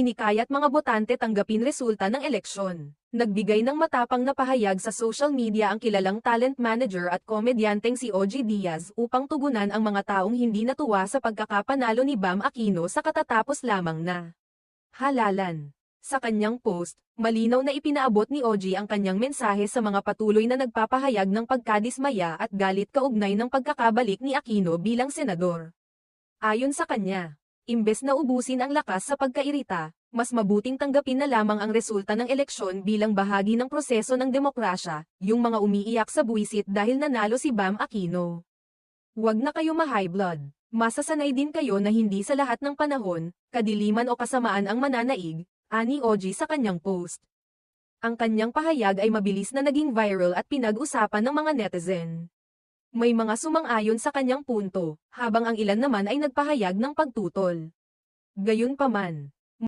hinikayat mga botante tanggapin resulta ng eleksyon. Nagbigay ng matapang na pahayag sa social media ang kilalang talent manager at komedyanteng si OG Diaz upang tugunan ang mga taong hindi natuwa sa pagkakapanalo ni Bam Aquino sa katatapos lamang na halalan. Sa kanyang post, malinaw na ipinaabot ni OG ang kanyang mensahe sa mga patuloy na nagpapahayag ng pagkadismaya at galit kaugnay ng pagkakabalik ni Aquino bilang senador. Ayon sa kanya, imbes na ubusin ang lakas sa pagkairita, mas mabuting tanggapin na lamang ang resulta ng eleksyon bilang bahagi ng proseso ng demokrasya, yung mga umiiyak sa buwisit dahil nanalo si Bam Aquino. Huwag na kayo ma-high blood. Masasanay din kayo na hindi sa lahat ng panahon, kadiliman o kasamaan ang mananaig, ani OG sa kanyang post. Ang kanyang pahayag ay mabilis na naging viral at pinag-usapan ng mga netizen. May mga sumang-ayon sa kanyang punto, habang ang ilan naman ay nagpahayag ng pagtutol. Gayunpaman,